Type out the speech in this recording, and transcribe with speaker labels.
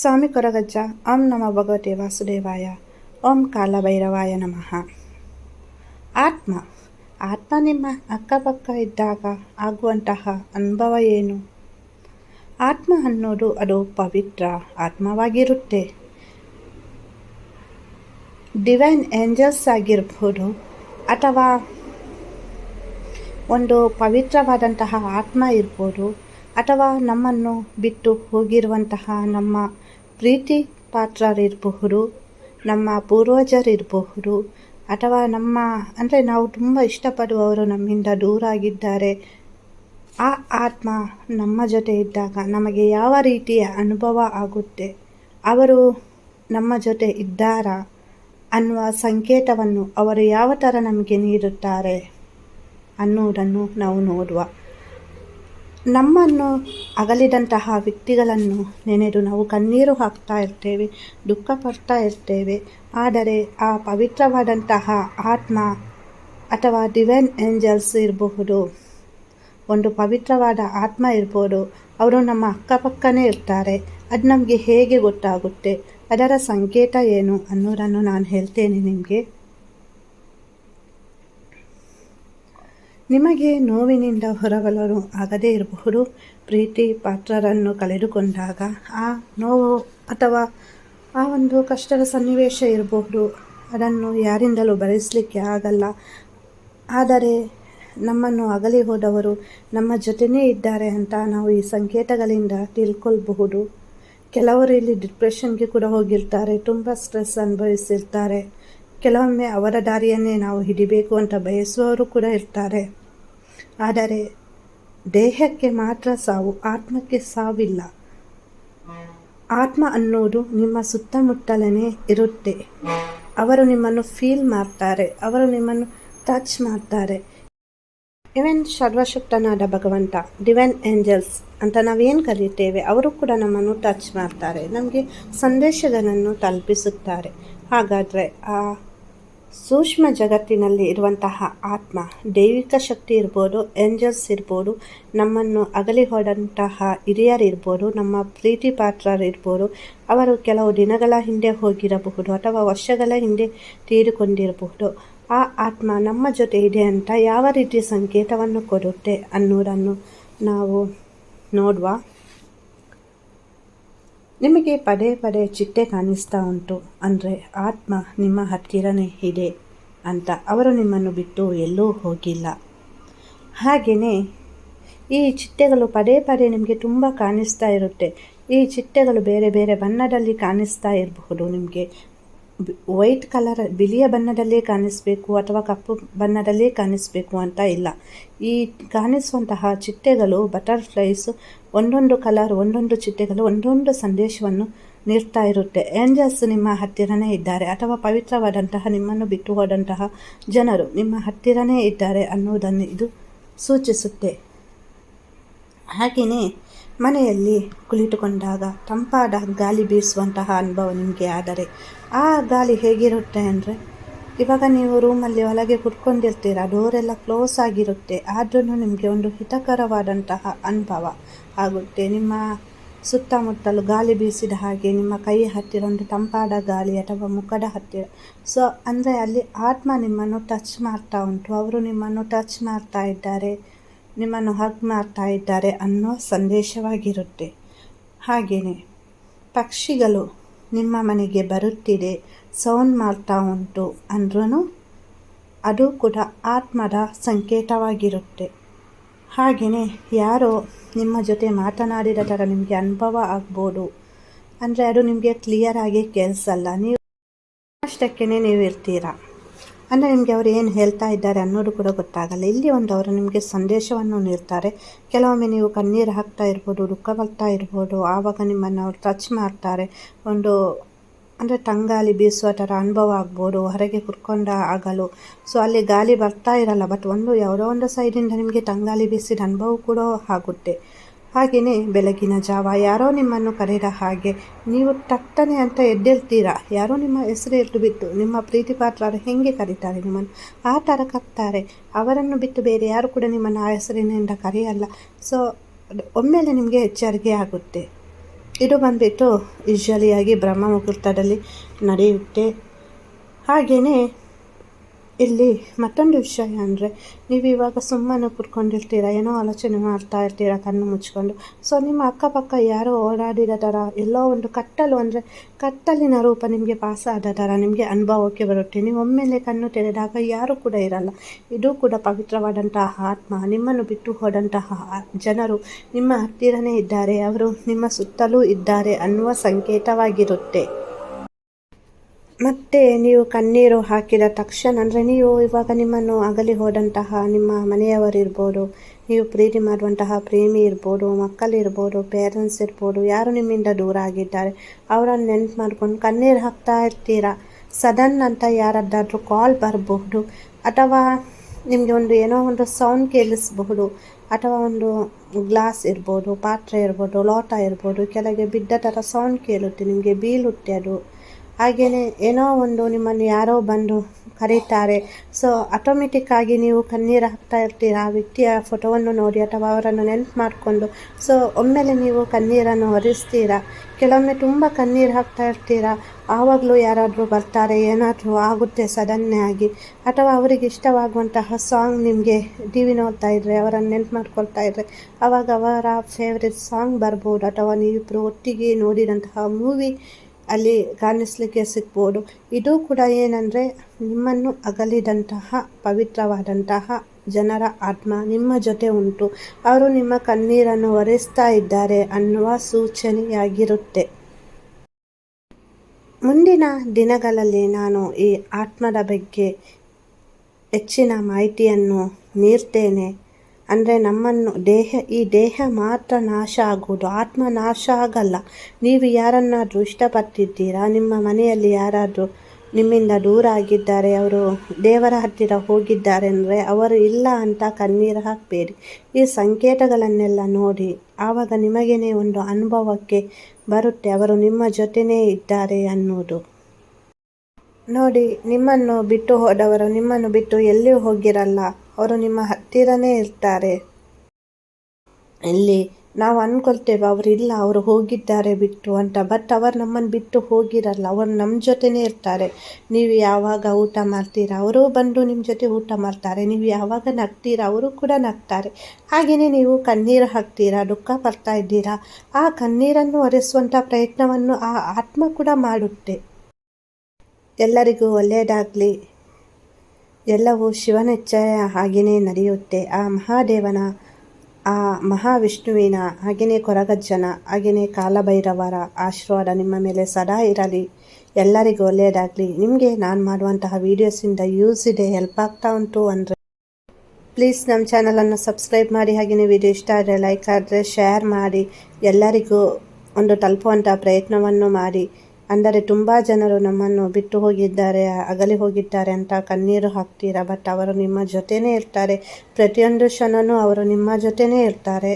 Speaker 1: ಸ್ವಾಮಿ ಕೊರಗಜ್ಜ. ಓಂ ನಮ ಭಗವತಿ ವಾಸುದೇವಾಯ. ಓಂ ಕಾಲಭೈರವಾಯ ನಮಃ. ಆತ್ಮ. ಆತ್ಮ ನಿಮ್ಮ ಅಕ್ಕಪಕ್ಕ ಇದ್ದಾಗ ಆಗುವಂತಹ ಅನುಭವ ಏನು? ಆತ್ಮ ಅನ್ನೋದು ಅದು ಪವಿತ್ರ ಆತ್ಮವಾಗಿರುತ್ತೆ. ಡಿವೈನ್ ಏಂಜಲ್ಸ್ ಆಗಿರ್ಬೋದು ಅಥವಾ ಒಂದು ಪವಿತ್ರವಾದಂತಹ ಆತ್ಮ ಇರ್ಬೋದು ಅಥವಾ ನಮ್ಮನ್ನು ಬಿಟ್ಟು ಹೋಗಿರುವಂತಹ ನಮ್ಮ ಪ್ರೀತಿ ಪಾತ್ರರಿರಬಹುದು, ನಮ್ಮ ಪೂರ್ವಜರಿರಬಹುದು, ಅಥವಾ ನಮ್ಮ, ಅಂದರೆ ನಾವು ತುಂಬ ಇಷ್ಟಪಡುವವರು ನಮ್ಮಿಂದ ದೂರಾಗಿದ್ದಾರೆ. ಆ ಆತ್ಮ ನಮ್ಮ ಜೊತೆ ಇದ್ದಾಗ ನಮಗೆ ಯಾವ ರೀತಿಯ ಅನುಭವ ಆಗುತ್ತೆ? ಅವರು ನಮ್ಮ ಜೊತೆ ಇದ್ದಾರಾ ಅನ್ನುವ ಸಂಕೇತವನ್ನು ಅವರು ಯಾವ ಥರ ನಮಗೆ ನೀಡುತ್ತಾರೆ ಅನ್ನುವುದನ್ನು ನಾವು ನೋಡುವ. ನಮ್ಮನ್ನು ಅಗಲಿದಂತಹ ವ್ಯಕ್ತಿಗಳನ್ನು ನೆನೆದು ನಾವು ಕಣ್ಣೀರು ಹಾಕ್ತಾ ಇರ್ತೇವೆ, ದುಃಖ ಪಡ್ತಾ ಇರ್ತೇವೆ. ಆದರೆ ಆ ಪವಿತ್ರವಾದಂತಹ ಆತ್ಮ ಅಥವಾ ಡಿವೈನ್ ಏಂಜಲ್ಸ್ ಇರಬಹುದು, ಒಂದು ಪವಿತ್ರವಾದ ಆತ್ಮ ಇರ್ಬೋದು, ಅವರು ನಮ್ಮ ಅಕ್ಕಪಕ್ಕನೇ ಇರ್ತಾರೆ. ಅದು ನಮಗೆ ಹೇಗೆ ಗೊತ್ತಾಗುತ್ತೆ? ಅದರ ಸಂಕೇತ ಏನು ಅನ್ನೋದನ್ನು ನಾನು ಹೇಳ್ತೇನೆ ನಿಮಗೆ. ನಿಮಗೆ ನೋವಿನಿಂದ ಹೊರಬಲರು ಆಗದೇ ಇರಬಹುದು. ಪ್ರೀತಿ ಪಾತ್ರರನ್ನು ಕಳೆದುಕೊಂಡಾಗ ಆ ನೋವು ಅಥವಾ ಆ ಒಂದು ಕಷ್ಟದ ಸನ್ನಿವೇಶ ಇರಬಹುದು. ಅದನ್ನು ಯಾರಿಂದಲೂ ಭರಿಸಲಿಕ್ಕೆ ಆಗಲ್ಲ. ಆದರೆ ನಮ್ಮನ್ನು ಅಗಲಿ ಹೋದವರು ನಮ್ಮ ಜೊತೆನೇ ಇದ್ದಾರೆ ಅಂತ ನಾವು ಈ ಸಂಕೇತಗಳಿಂದ ತಿಳ್ಕೊಳ್ಬಹುದು. ಕೆಲವರು ಇಲ್ಲಿ ಡಿಪ್ರೆಷನ್ಗೆ ಕೂಡ ಹೋಗಿರ್ತಾರೆ, ತುಂಬ ಸ್ಟ್ರೆಸ್ ಅನುಭವಿಸಿರ್ತಾರೆ. ಕೆಲವೊಮ್ಮೆ ಅವರ ದಾರಿಯನ್ನೇ ನಾವು ಹಿಡಿಬೇಕು ಅಂತ ಬಯಸುವವರು ಕೂಡ ಇರ್ತಾರೆ. ಆದರೆ ದೇಹಕ್ಕೆ ಮಾತ್ರ ಸಾವು, ಆತ್ಮಕ್ಕೆ ಸಾವಿಲ್ಲ. ಆತ್ಮ ಅನ್ನೋದು ನಿಮ್ಮ ಸುತ್ತಮುತ್ತಲೇ ಇರುತ್ತೆ. ಅವರು ನಿಮ್ಮನ್ನು ಫೀಲ್ ಮಾಡ್ತಾರೆ, ಅವರು ನಿಮ್ಮನ್ನು ಟಚ್ ಮಾಡ್ತಾರೆ. ಇವೆನ್ ಸರ್ವಶಕ್ತನಾದ ಭಗವಂತ, ಡಿವೈನ್ ಏಂಜಲ್ಸ್ ಅಂತ ನಾವೇನು ಕರೀತೇವೆ ಅವರು ಕೂಡ ನಮ್ಮನ್ನು ಟಚ್ ಮಾಡ್ತಾರೆ, ನಮಗೆ ಸಂದೇಶಗಳನ್ನು ತಲುಪಿಸುತ್ತಾರೆ. ಹಾಗಾದರೆ ಆ ಸೂಕ್ಷ್ಮ ಜಗತ್ತಿನಲ್ಲಿ ಇರುವಂತಹ ಆತ್ಮ, ದೈವಿಕ ಶಕ್ತಿ ಇರ್ಬೋದು ಏಂಜಲ್ಸ್ ಇರ್ಬೋದು, ನಮ್ಮನ್ನು ಅಗಲಿ ಹೋದಂತಹ ಹಿರಿಯರಿರ್ಬೋದು ನಮ್ಮ ಪ್ರೀತಿ ಪಾತ್ರರಿರ್ಬೋದು ಅವರು ಕೆಲವು ದಿನಗಳ ಹಿಂದೆ ಹೋಗಿರಬಹುದು ಅಥವಾ ವರ್ಷಗಳ ಹಿಂದೆ ತೀರಿಕೊಂಡಿರಬಹುದು. ಆ ಆತ್ಮ ನಮ್ಮ ಜೊತೆ ಇದೆ ಅಂತ ಯಾವ ರೀತಿ ಸಂಕೇತವನ್ನು ಕೊಡುತ್ತೆ ಅನ್ನೋದನ್ನು ನಾವು ನೋಡುವ. ನಿಮಗೆ ಪದೇ ಪದೇ ಚಿಟ್ಟೆ ಕಾಣಿಸ್ತಾ ಉಂಟು. ಅಂದರೆ ಆತ್ಮ ನಿಮ್ಮ ಹತ್ತಿರನೇ ಇದೆ ಅಂತ ಅವರು ನಿಮ್ಮನ್ನು ಬಿಟ್ಟು ಎಲ್ಲೂ ಹೋಗಿಲ್ಲ. ಹಾಗೆಯೇ ಈ ಚಿಟ್ಟೆಗಳು ಪದೇ ಪದೇ ನಿಮಗೆ ತುಂಬ ಕಾಣಿಸ್ತಾ ಇರುತ್ತೆ. ಈ ಚಿಟ್ಟೆಗಳು ಬೇರೆ ಬೇರೆ ಬಣ್ಣದಲ್ಲಿ ಕಾಣಿಸ್ತಾ ಇರಬಹುದು ನಿಮಗೆ. ವೈಟ್ ಕಲರ್ ಬಿಳಿಯ ಬಣ್ಣದಲ್ಲೇ ಕಾಣಿಸಬೇಕು ಅಥವಾ ಕಪ್ಪು ಬಣ್ಣದಲ್ಲೇ ಕಾಣಿಸಬೇಕು ಅಂತ ಇಲ್ಲ. ಈ ಕಾಣಿಸುವಂತಹ ಚಿಟ್ಟೆಗಳು ಬಟರ್ಫ್ಲೈಸ್ ಒಂದೊಂದು ಕಲರ್ ಒಂದೊಂದು ಚಿಟ್ಟೆಗಳು, ಒಂದೊಂದು ಸಂದೇಶವನ್ನು ನೀಡ್ತಾ ಇರುತ್ತೆ. ಏಂಜಲ್ಸ್ ನಿಮ್ಮ ಹತ್ತಿರನೇ ಇದ್ದಾರೆ ಅಥವಾ ಪವಿತ್ರವಾದಂತಹ ನಿಮ್ಮನ್ನು ಬಿಟ್ಟು ಹೋದಂತಹ ಜನರು ನಿಮ್ಮ ಹತ್ತಿರನೇ ಇದ್ದಾರೆ ಅನ್ನುವುದನ್ನು ಇದು ಸೂಚಿಸುತ್ತೆ. ಹಾಗೆಯೇ ಮನೆಯಲ್ಲಿ ಕುಳಿತುಕೊಂಡಾಗ ತಂಪಾದ ಗಾಳಿ ಬೀಸುವಂತಹ ಅನುಭವ ನಿಮಗೆ ಆದರೆ ಆ ಗಾಳಿ ಹೇಗಿರುತ್ತೆ ಅಂದರೆ ಇವಾಗ ನೀವು ರೂಮಲ್ಲಿ ಒಳಗೆ ಡೋರ್ ಡೋರೆಲ್ಲ ಕ್ಲೋಸ್ ಆಗಿರುತ್ತೆ ಆದ್ರೂ ನಿಮಗೆ ಒಂದು ಹಿತಕರವಾದಂತಹ ಅನುಭವ ಆಗುತ್ತೆ. ನಿಮ್ಮ ಸುತ್ತಮುತ್ತಲು ಗಾಳಿ ಬೀಸಿದ ಹಾಗೆ ನಿಮ್ಮ ಕೈ ಹತ್ತಿರ ಒಂದು ತಂಪಾದ ಗಾಳಿ ಅಥವಾ ಮುಖದ ಹತ್ತಿರ. ಸೊ ಅಂದರೆ ಅಲ್ಲಿ ಆತ್ಮ ನಿಮ್ಮನ್ನು ಟಚ್ ಮಾಡ್ತಾ ಉಂಟು. ಅವರು ನಿಮ್ಮನ್ನು ಟಚ್ ಮಾಡ್ತಾ ಇದ್ದಾರೆ. ನಿಮ್ಮನ್ನು ಹಗ್ ಮಾಡ್ತಾ ಇದ್ದಾರೆ ಅನ್ನೋ ಸಂದೇಶವಾಗಿರುತ್ತೆ. ಹಾಗೆಯೇ ಪಕ್ಷಿಗಳು ನಿಮ್ಮ ಮನೆಗೆ ಬರುತ್ತಿದೆ ಸೌಂಡ್ ಮಾಡ್ತಾ ಉಂಟು ಅಂದ್ರೂ ಅದು ಕೂಡ ಆತ್ಮದ ಸಂಕೇತವಾಗಿರುತ್ತೆ. ಹಾಗೆಯೇ ಯಾರೋ ನಿಮ್ಮ ಜೊತೆ ಮಾತನಾಡಿದ ಥರ ನಿಮಗೆ ಅನುಭವ ಆಗ್ಬೋದು. ಅಂದರೆ ಅದು ನಿಮಗೆ ಕ್ಲಿಯರ್ ಆಗಿ ಕೇಳಿಸಲ್ಲ. ನೀವು ಅಷ್ಟಕ್ಕೇ ನೀವು ಇರ್ತೀರಾ ಅಂದರೆ ನಿಮಗೆ ಅವರು ಏನು ಹೇಳ್ತಾ ಇದ್ದಾರೆ ಅನ್ನೋದು ಕೂಡ ಗೊತ್ತಾಗಲ್ಲ. ಇಲ್ಲಿ ಒಂದು ಅವರು ನಿಮಗೆ ಸಂದೇಶವನ್ನು ನೀಡ್ತಾರೆ. ಕೆಲವೊಮ್ಮೆ ನೀವು ಕಣ್ಣೀರು ಹಾಕ್ತಾ ಇರ್ಬೋದು ದುಃಖ ಬರ್ತಾ ಇರ್ಬೋದು, ಆವಾಗ ನಿಮ್ಮನ್ನು ಅವ್ರು ಟಚ್ ಮಾಡ್ತಾರೆ. ಒಂದು ಅಂದರೆ ತಂಗಾಲಿ ಬೀಸುವ ಥರ ಅನುಭವ ಆಗ್ಬೋದು, ಹೊರಗೆ ಕುರ್ಕೊಂಡ ಆಗಲು. ಸೊ ಅಲ್ಲಿ ಗಾಳಿ ಬರ್ತಾ ಇರಲ್ಲ ಬಟ್ ಒಂದು ಯಾವುದೋ ಒಂದು ಸೈಡಿಂದ ನಿಮಗೆ ತಂಗಾಲಿ ಬೀಸಿದ ಅನುಭವ ಕೂಡ ಆಗುತ್ತೆ. ಹಾಗೆಯೇ ಬೆಳಗಿನ ಜಾವ, ಯಾರೋ ನಿಮ್ಮನ್ನು ಕರೆದ ಹಾಗೆ ನೀವು ತಟ್ಟನೆ ಅಂತ ಎದ್ದೇಳ್ತೀರಾ? ಯಾರೋ ನಿಮ್ಮ ಹೆಸರು ಎದ್ದು ಬಿಟ್ಟು ನಿಮ್ಮ ಪ್ರೀತಿ ಪಾತ್ರರು ಹೇಗೆ ಕರೀತಾರೆ ನಿಮ್ಮನ್ನು? ಆ ಥರ ಕರ್ತಾರೆ. ಅವರನ್ನು ಬಿಟ್ಟು ಬೇರೆ ಯಾರು ಕೂಡ ನಿಮ್ಮನ್ನು ಆ ಹೆಸರಿನಿಂದ ಕರೆಯಲ್ಲ. ಸೊ ಒಮ್ಮೆಲೆ ನಿಮಗೆ ಎಚ್ಚರಿಕೆ ಆಗುತ್ತೆ. ಇದು ಬಂದುಬಿಟ್ಟು ಯೂಶ್ವಲಿಯಾಗಿ ಬ್ರಹ್ಮ ಮುಹೂರ್ತದಲ್ಲಿ ನಡೆಯುತ್ತೆ. ಹಾಗೆಯೇ ಇಲ್ಲಿ ಮತ್ತೊಂದು ವಿಷಯ ಅಂದರೆ, ನೀವು ಇವಾಗ ಸುಮ್ಮನೆ ಕುತ್ಕೊಂಡಿರ್ತೀರ, ಏನೋ ಆಲೋಚನೆ ಮಾಡ್ತಾ ಇರ್ತೀರ, ಕಣ್ಣು ಮುಚ್ಕೊಂಡು. ಸೊ ನಿಮ್ಮ ಅಕ್ಕಪಕ್ಕ ಯಾರೋ ಓಡಾಡಿದ ಥರ ಎಲ್ಲೋ ಒಂದು ಕತ್ತಲು ಅಂದರೆ, ಕತ್ತಲಿನ ರೂಪ ನಿಮಗೆ ಪಾಸ ಆದ ಥರ ನಿಮಗೆ ಅನುಭವಕ್ಕೆ ಬರುತ್ತೆ. ನೀವು ಒಮ್ಮೆಲೆ ಕಣ್ಣು ತೆರೆದಾಗ ಯಾರೂ ಕೂಡ ಇರಲ್ಲ. ಇದು ಕೂಡ ಪವಿತ್ರವಾದಂತಹ ಆತ್ಮ, ನಿಮ್ಮನ್ನು ಬಿಟ್ಟು ಹೋದಂತಹ ಜನರು, ನಿಮ್ಮ ಹತ್ತಿರನೇ ಇದ್ದಾರೆ, ಅವರು ನಿಮ್ಮ ಸುತ್ತಲೂ ಇದ್ದಾರೆ ಅನ್ನುವ ಸಂಕೇತವಾಗಿರುತ್ತೆ. ಮತ್ತು ನೀವು ಕಣ್ಣೀರು ಹಾಕಿದ ತಕ್ಷಣ, ಅಂದರೆ ನೀವು ಇವಾಗ ನಿಮ್ಮನ್ನು ಅಗಲಿ ಹೋದಂತಹ ನಿಮ್ಮ ಮನೆಯವರಿರ್ಬೋದು ನೀವು ಪ್ರೀತಿ ಮಾಡುವಂತಹ ಪ್ರೇಮಿ ಇರ್ಬೋದು ಮಕ್ಕಳಿರ್ಬೋದು ಪೇರೆಂಟ್ಸ್ ಇರ್ಬೋದು, ಯಾರು ನಿಮ್ಮಿಂದ ದೂರ ಆಗಿದ್ದಾರೆ, ಅವರನ್ನು ನೆನ್ಪು ಮಾಡ್ಕೊಂಡು ಕಣ್ಣೀರು ಹಾಕ್ತಾ ಇರ್ತೀರಾ? ಸಡನ್ ಅಂತ ಯಾರದ್ದಾದರೂ ಕಾಲ್ ಬರಬಹುದು, ಅಥವಾ ನಿಮಗೆ ಒಂದು ಏನೋ ಒಂದು ಸೌಂಡ್ ಕೇಳಿಸಬಹುದು, ಅಥವಾ ಒಂದು ಗ್ಲಾಸ್ ಇರ್ಬೋದು, ಪಾತ್ರೆ ಇರ್ಬೋದು, ಲೋಟ ಇರ್ಬೋದು, ಕೆಳಗೆ ಬಿದ್ದ ಥರ ಸೌಂಡ್ ಕೇಳುತ್ತೆ, ನಿಮಗೆ ಬೀಳುತ್ತೆ ಅದು. ಹಾಗೆಯೇ ಏನೋ ಒಂದು ನಿಮ್ಮನ್ನು ಯಾರೋ ಬಂದು ಕರೀತಾರೆ. ಸೊ ಆಟೋಮೆಟಿಕ್ಕಾಗಿ ನೀವು ಕಣ್ಣೀರು ಹಾಕ್ತಾ ಇರ್ತೀರ? ಆ ವ್ಯಕ್ತಿಯ ಫೋಟೋವನ್ನು ನೋಡಿ ಅಥವಾ ಅವರನ್ನು ನೆನಪು ಮಾಡಿಕೊಂಡು. ಸೊ ಒಮ್ಮೆಲೆ ನೀವು ಕಣ್ಣೀರನ್ನು ಹೊರಿಸ್ತೀರಾ ಕೆಲವೊಮ್ಮೆ ತುಂಬ ಕಣ್ಣೀರು ಹಾಕ್ತಾ ಇರ್ತೀರ? ಆವಾಗಲೂ ಯಾರಾದರೂ ಬರ್ತಾರೆ, ಏನಾದರೂ ಆಗುತ್ತೆ ಸಡನ್ನೇ ಆಗಿ. ಅಥವಾ ಅವರಿಗೆ ಇಷ್ಟವಾಗುವಂತಹ ಸಾಂಗ್ ನಿಮಗೆ ಟಿ ವಿ ನೋಡ್ತಾ ಇದ್ದರೆ ಅವರನ್ನು ನೆನ್ಪು ಮಾಡ್ಕೊಳ್ತಾ ಇದ್ದರೆ ಆವಾಗ ಅವರ ಫೇವ್ರೆಟ್ ಸಾಂಗ್ ಬರ್ಬೋದು. ಅಥವಾ ನೀವಿಬ್ಬರು ಒಟ್ಟಿಗೆ ನೋಡಿದಂತಹ ಮೂವಿ ಅಲ್ಲಿ ಕಾಣಿಸ್ಲಿಕ್ಕೆ ಸಿಗ್ಬೋದು. ಇದು ಕೂಡ ಏನಂದರೆ ನಿಮ್ಮನ್ನು ಅಗಲಿದಂತಹ, ಪವಿತ್ರವಾದಂತಹ ಜನರ ಆತ್ಮ ನಿಮ್ಮ ಜೊತೆ ಉಂಟು. ಅವರು ನಿಮ್ಮ ಕಣ್ಣೀರನ್ನು ಒರೆಸ್ತಾ ಇದ್ದಾರೆ ಅನ್ನುವ ಸೂಚನೆಯಾಗಿರುತ್ತೆ. ಮುಂದಿನ ದಿನಗಳಲ್ಲಿ ನಾನು ಈ ಆತ್ಮದ ಬಗ್ಗೆ ಹೆಚ್ಚಿನ ಮಾಹಿತಿಯನ್ನು ನೀಡ್ತೇನೆ. ಅಂದರೆ ನಮ್ಮನ್ನು ದೇಹ, ಈ ದೇಹ ಮಾತ್ರ ನಾಶ ಆಗುವುದು, ಆತ್ಮ ನಾಶ ಆಗಲ್ಲ. ನೀವು ಯಾರನ್ನಾದರೂ ಇಷ್ಟಪಟ್ಟಿದ್ದೀರಾ? ನಿಮ್ಮ ಮನೆಯಲ್ಲಿ ಯಾರಾದರೂ ನಿಮ್ಮಿಂದ ದೂರ ಆಗಿದ್ದಾರೆ, ಅವರು ದೇವರ ಹತ್ತಿರ ಹೋಗಿದ್ದಾರೆ ಅಂದರೆ ಅವರು ಇಲ್ಲ ಅಂತ ಕಣ್ಣೀರು ಹಾಕಬೇಡಿ. ಈ ಸಂಕೇತಗಳನ್ನೆಲ್ಲ ನೋಡಿ, ಆವಾಗ ನಿಮಗೇನೆ ಒಂದು ಅನುಭವಕ್ಕೆ ಬರುತ್ತೆ, ಅವರು ನಿಮ್ಮ ಜೊತೆನೇ ಇದ್ದಾರೆ ಅನ್ನೋದು. ನೋಡಿ, ನಿಮ್ಮನ್ನು ಬಿಟ್ಟು ಹೋದವರು, ನಿಮ್ಮನ್ನು ಬಿಟ್ಟು ಎಲ್ಲಿಯೂ ಹೋಗಿರಲ್ಲ? ಅವರು ನಿಮ್ಮ ಹತ್ತಿರನೇ ಇರ್ತಾರೆ. ಇಲ್ಲಿ ನಾವು ಅಂದ್ಕೊಳ್ತೇವೆ ಇಲ್ಲ, ಅವರು ಹೋಗಿದ್ದಾರೆ ಬಿಟ್ಟು ಅಂತ. ಬಟ್ ಅವರು ನಮ್ಮನ್ನು ಬಿಟ್ಟು ಹೋಗಿರಲ್ಲ, ಅವರು ನಮ್ಮ ಜೊತೆನೇ ಇರ್ತಾರೆ. ನೀವು ಯಾವಾಗ ಊಟ ಮಾಡ್ತೀರಾ? ಅವರು ಬಂದು ನಿಮ್ಮ ಜೊತೆ ಊಟ ಮಾಡ್ತಾರೆ. ನೀವು ಯಾವಾಗ ನಗ್ತೀರಾ? ಅವರು ಕೂಡ ನಗ್ತಾರೆ. ಹಾಗೆಯೇ ನೀವು ಕಣ್ಣೀರು ಹಾಕ್ತೀರಾ? ದುಃಖ ಪಡ್ತಾ ಇದ್ದೀರಾ? ಆ ಕಣ್ಣೀರನ್ನು ಒರೆಸುವಂಥ ಪ್ರಯತ್ನವನ್ನು ಆ ಆತ್ಮ ಕೂಡ ಮಾಡುತ್ತೆ. ಎಲ್ಲರಿಗೂ ಒಳ್ಳೆಯದಾಗಲಿ. ಎಲ್ಲವೂ ಶಿವನೆಚ್ಚಯ ಹಾಗೆಯೇ ನಡೆಯುತ್ತೆ. ಆ ಮಹಾದೇವನ, ಆ ಮಹಾವಿಷ್ಣುವಿನ, ಹಾಗೆಯೇ ಕೊರಗಜ್ಜನ, ಹಾಗೆಯೇ ಕಾಲಭೈರವರ ಆಶೀರ್ವಾದ ನಿಮ್ಮ ಮೇಲೆ ಸದಾ ಇರಲಿ. ಎಲ್ಲರಿಗೂ ಒಳ್ಳೆಯದಾಗಲಿ. ನಿಮಗೆ ನಾನು ಮಾಡುವಂತಹ ವೀಡಿಯೋಸಿಂದ ಯೂಸ್ ಇದೆ, ಹೆಲ್ಪ್ ಆಗ್ತಾ ಉಂಟು ಅಂದರೆ. ಪ್ಲೀಸ್ ನಮ್ಮ ಚಾನಲನ್ನು ಸಬ್ಸ್ಕ್ರೈಬ್ ಮಾಡಿ. ಹಾಗೆಯೇ ವಿಡಿಯೋ ಇಷ್ಟ ಆದರೆ ಲೈಕ್ ಆದರೆ ಶೇರ್ ಮಾಡಿ. ಎಲ್ಲರಿಗೂ ಒಂದು ತಲುಪುವಂಥ ಪ್ರಯತ್ನವನ್ನು ಮಾಡಿ. ಅಂದರೆ ತುಂಬ ಜನರು ನಮ್ಮನ್ನು ಬಿಟ್ಟು ಹೋಗಿದ್ದಾರೆ, ಅಗಲಿ ಹೋಗಿದ್ದಾರೆ ಅಂತ ಕಣ್ಣೀರು ಹಾಕ್ತೀರಾ? ಬಟ್ ಅವರು ನಿಮ್ಮ ಜೊತೆನೇ ಇರ್ತಾರೆ. ಪ್ರತಿಯೊಂದು ಕ್ಷಣವೂ ಅವರು ನಿಮ್ಮ ಜೊತೆನೇ ಇರ್ತಾರೆ.